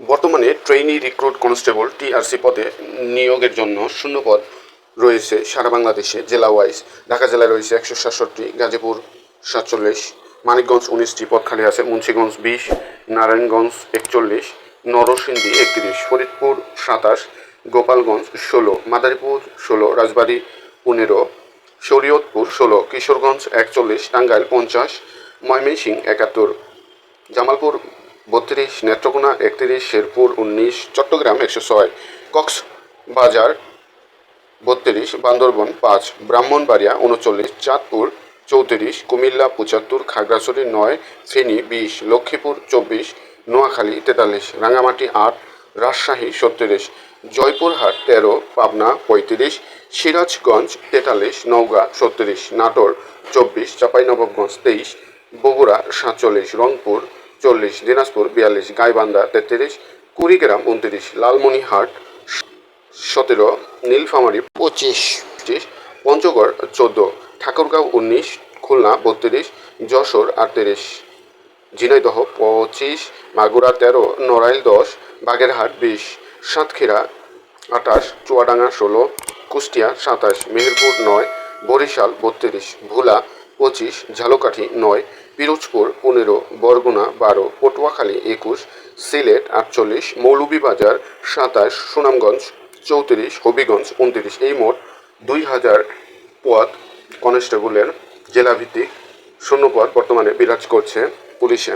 বর্তমানে trainee recruit constable TRC পদে নিয়োগের জন্য শূন্যপদ রয়েছে সারা বাংলাদেশে, জেলা ওয়াইজ ঢাকা জেলায় রয়েছে একশো সাতষট্টি, গাজীপুর সাতচল্লিশ, মানিকগঞ্জ উনিশটি পদ খালি আছে মুন্সিগঞ্জ বিশ, নারায়ণগঞ্জ একচল্লিশ, নরসিংদী একত্রিশ, ফরিদপুর সাতাশ, গোপালগঞ্জ ষোলো, মাদারীপুর ষোলো, রাজবাড়ী পনেরো, শরীয়তপুর ষোলো, কিশোরগঞ্জ একচল্লিশ, টাঙ্গাইল পঞ্চাশ, ময়মনসিংহ একাত্তর, জামালপুর বত্রিশ, নেত্রকোনা একত্রিশ, শেরপুর উনিশ, চট্টগ্রাম একশো ছয়, কক্সবাজার বত্রিশ, বান্দরবন পাঁচ, ব্রাহ্মণবাড়িয়া উনচল্লিশ, চাঁদপুর চৌত্রিশ, কুমিল্লা পঁচাত্তর, খাগড়াছড়ি নয়, ফেনী বিশ, লক্ষ্মীপুর চব্বিশ, নোয়াখালী তেতাল্লিশ রাঙামাটি আট, রাজশাহী সত্তিরিশ জয়পুরহাট তেরো, পাবনা পঁয়ত্রিশ, সিরাজগঞ্জ তেতাল্লিশ, নওগাঁ সত্তিরিশ নাটোর চব্বিশ, চাঁপাইনবাবগঞ্জ তেইশ, বগুড়া সাতচল্লিশ, রংপুর চল্লিশ, দিনাজপুর বিয়াল্লিশ, গাইবান্ধা তেত্রিশ, কুড়িগ্রাম উনত্রিশ লালমনিহাট সতেরো, নীলফামারি পঁচিশ, পঞ্চগড় চোদ্দ, ঠাকুরগাঁও উনিশ, খুলনা বত্রিশ, যশোর আটত্রিশ, ঝিনাইদহ পঁচিশ, মাগুরা তেরো, নড়াইল দশ, বাগেরহাট বিশ, সাতক্ষীরা আঠাশ, চুয়াডাঙ্গা ষোলো, কুষ্টিয়া সাতাশ, মেহেরপুর নয়, বরিশাল বত্রিশ, ভোলা পঁচিশ, ঝালকাঠি নয় পিরোজপুর, পনেরো, বরগুনা, বারো, পটুয়াখালী, একুশ, সিলেট, আটচল্লিশ, মৌলভীবাজার, সাতাশ, সুনামগঞ্জ, চৌত্রিশ, হবিগঞ্জ, উনত্রিশ। এই মোট দুই হাজার পদ কনস্টেবলের জেলাভিত্তিক শূন্যপদ বর্তমানে বিরাজ করছে পুলিশে।